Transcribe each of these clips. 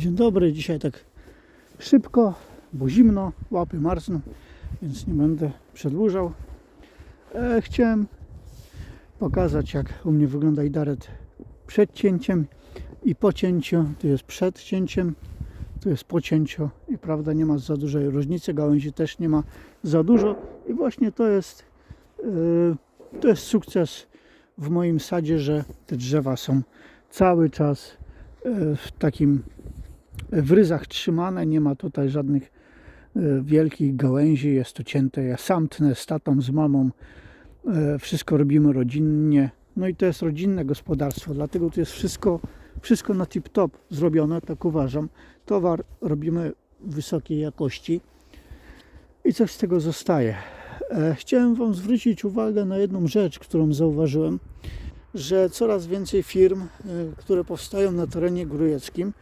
Dzień dobry, dzisiaj tak szybko, bo zimno, łapy marzną, więc nie będę przedłużał. E, chciałem pokazać jak u mnie wygląda idaret przed cięciem i po cięciu. Tu jest przed cięciem, tu jest po cięciu i prawda nie ma za dużej różnicy, gałęzi też nie ma za dużo i właśnie to jest e, to jest sukces w moim sadzie, że te drzewa są cały czas e, w takim w ryzach trzymane, nie ma tutaj żadnych e, wielkich gałęzi, jest to cięte. Ja sam tnę z tatą, z mamą, e, wszystko robimy rodzinnie. No i to jest rodzinne gospodarstwo, dlatego tu jest wszystko, wszystko na tip-top zrobione, tak uważam. Towar robimy wysokiej jakości i coś z tego zostaje. E, Chciałem Wam zwrócić uwagę na jedną rzecz, którą zauważyłem, że coraz więcej firm, które powstają na terenie grujeckim,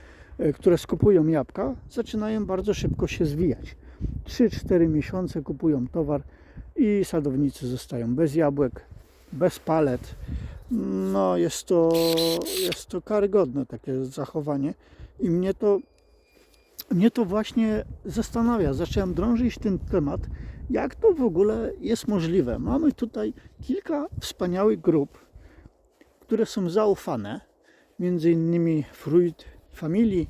które skupują jabłka, zaczynają bardzo szybko się zwijać. 3-4 miesiące kupują towar i sadownicy zostają bez jabłek, bez palet. No jest to, jest to karygodne takie zachowanie i mnie to, mnie to właśnie zastanawia. Zacząłem drążyć ten temat, jak to w ogóle jest możliwe. Mamy tutaj kilka wspaniałych grup, które są zaufane, między innymi Fruit Family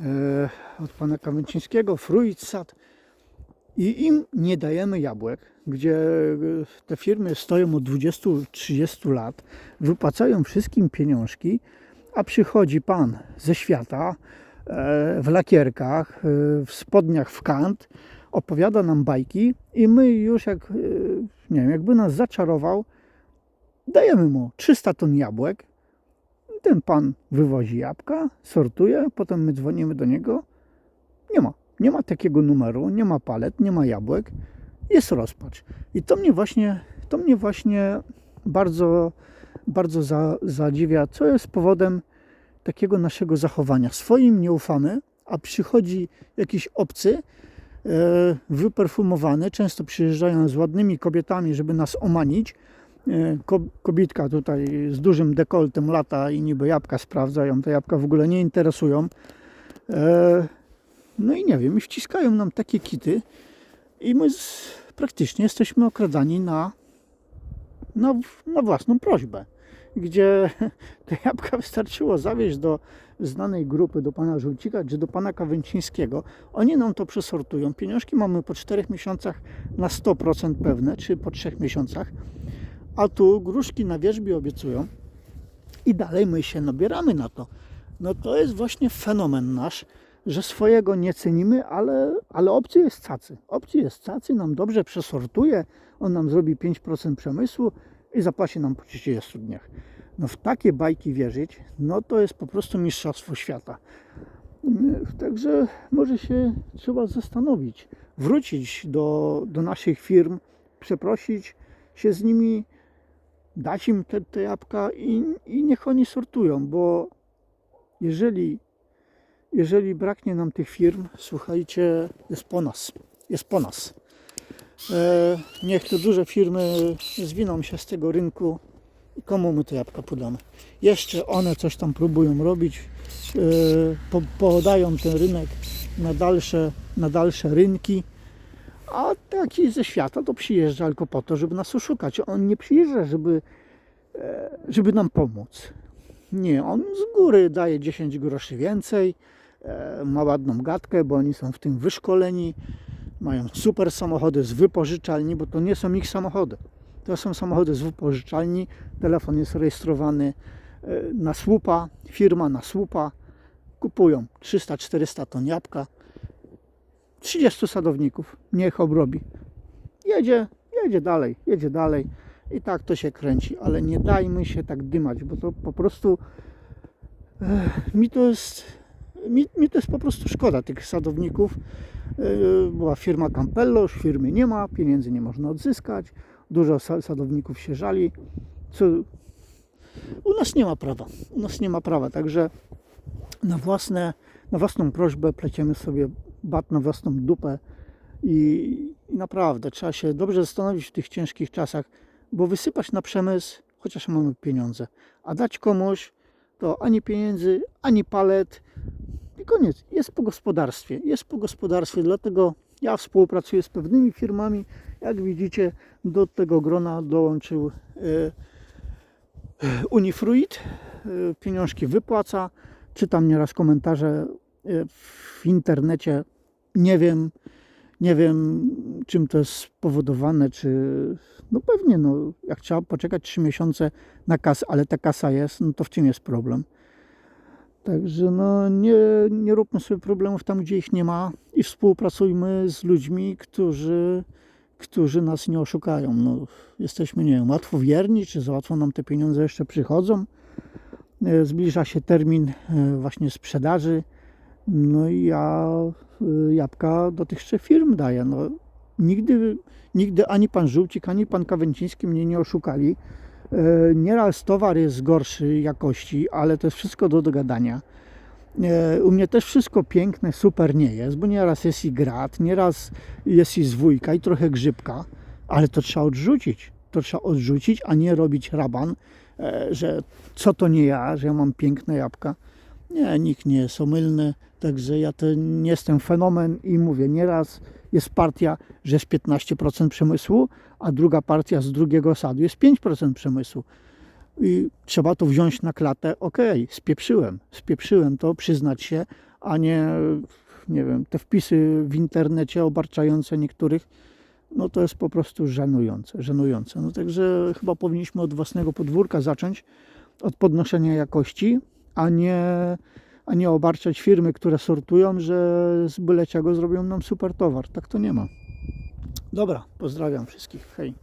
e, od pana Kawęcińskiego, Fruit Sad. I im nie dajemy jabłek, gdzie e, te firmy stoją od 20-30 lat, wypłacają wszystkim pieniążki, a przychodzi pan ze świata e, w lakierkach, w spodniach w kant, opowiada nam bajki i my już jak, nie wiem, jakby nas zaczarował, dajemy mu 300 ton jabłek, ten pan wywozi jabłka, sortuje, potem my dzwonimy do niego. Nie ma. Nie ma takiego numeru, nie ma palet, nie ma jabłek. Jest rozpacz. I to mnie właśnie, to mnie właśnie bardzo, bardzo za, zadziwia, co jest powodem takiego naszego zachowania. Swoim nie ufamy, a przychodzi jakiś obcy, e, wyperfumowany, często przyjeżdżają z ładnymi kobietami, żeby nas omanić. E, ko- Kobietka tutaj z dużym dekoltem lata i niby jabłka sprawdzają, te jabłka w ogóle nie interesują. E, No i nie wiem, i wciskają nam takie kity i my z, praktycznie jesteśmy okradani na, na, na własną prośbę, gdzie te jabłka wystarczyło zawieźć do znanej grupy, do pana Żółcika czy do pana Kawęcińskiego. Oni nam to przesortują. Pieniążki mamy po 4 miesiącach na 100% pewne, czy po 3 miesiącach a tu gruszki na wierzbie obiecują i dalej my się nabieramy na to. No to jest właśnie fenomen nasz, że swojego nie cenimy, ale, ale obcy jest cacy. Obcy jest cacy, nam dobrze przesortuje, on nam zrobi 5% przemysłu i zapłaci nam po 30 dniach. No w takie bajki wierzyć, no to jest po prostu mistrzostwo świata. Także może się trzeba zastanowić, wrócić do, do naszych firm, przeprosić się z nimi, dać im te, te jabłka i, i niech oni sortują, bo jeżeli, jeżeli braknie nam tych firm, słuchajcie, jest po nas. Jest po nas. E, niech te duże firmy zwiną się z tego rynku i komu my te jabłka podamy. Jeszcze one coś tam próbują robić, e, po, podają ten rynek na dalsze, na dalsze rynki. A taki ze świata to przyjeżdża tylko po to, żeby nas oszukać. On nie przyjeżdża, żeby, e, żeby nam pomóc. Nie, on z góry daje 10 groszy więcej, e, ma ładną gadkę, bo oni są w tym wyszkoleni, mają super samochody z wypożyczalni, bo to nie są ich samochody. To są samochody z wypożyczalni, telefon jest rejestrowany e, na słupa, firma na słupa, kupują 300-400 ton jabłka, 30 sadowników, niech obrobi. Jedzie, jedzie dalej, jedzie dalej i tak to się kręci, ale nie dajmy się tak dymać, bo to po prostu mi to jest mi, mi to jest po prostu szkoda tych sadowników. Eh, Była firma Campello, firmy nie ma, pieniędzy nie można odzyskać, dużo sa- sadowników się żali. Co, u nas nie ma prawa, u nas nie ma prawa, także na, własne, na własną prośbę pleciemy sobie bat na własną dupę i, i naprawdę trzeba się dobrze zastanowić w tych ciężkich czasach, bo wysypać na przemysł, chociaż mamy pieniądze, a dać komuś to ani pieniędzy, ani palet, koniec. Jest po gospodarstwie. Jest po gospodarstwie, dlatego ja współpracuję z pewnymi firmami. Jak widzicie, do tego grona dołączył e, e, Unifruit. E, Pieniążki wypłaca. Czytam nieraz komentarze w internecie. Nie wiem, nie wiem czym to jest spowodowane, czy no pewnie, no, jak trzeba poczekać 3 miesiące na kasę, ale ta kasa jest, no to w czym jest problem? Także no, nie, nie róbmy sobie problemów tam, gdzie ich nie ma i współpracujmy z ludźmi, którzy, którzy nas nie oszukają. No, jesteśmy, nie wiem, łatwowierni, czy za łatwo nam te pieniądze jeszcze przychodzą. E, Zbliża się termin e, właśnie sprzedaży. No i ja jabłka do tych trzech firm daję. No, nigdy, nigdy ani pan Żółcik, ani pan Kawęciński mnie nie oszukali. E, Nieraz towar jest gorszej jakości, ale to jest wszystko do dogadania. E, U mnie też wszystko piękne, super nie jest, bo nieraz jest i grat, nieraz jest i zwójka i trochę grzybka, ale to trzeba odrzucić. To trzeba odrzucić, a nie robić raban, e, że co to nie ja, że ja mam piękne jabłka. Nie, nikt nie jest omylny, także ja to nie jestem fenomen i mówię, nieraz jest partia, że jest 15% przemysłu, a druga partia z drugiego sadu jest 5% przemysłu. I trzeba to wziąć na klatę, okej, spieprzyłem, spieprzyłem to, przyznać się, a nie, nie wiem, te wpisy w internecie obarczające niektórych, no to jest po prostu żenujące, żenujące. No także chyba powinniśmy od własnego podwórka zacząć, od podnoszenia jakości, a nie, a nie obarczać firmy, które sortują, że z byle czego zrobią nam super towar. Tak to nie ma. Dobra, pozdrawiam wszystkich. Hej.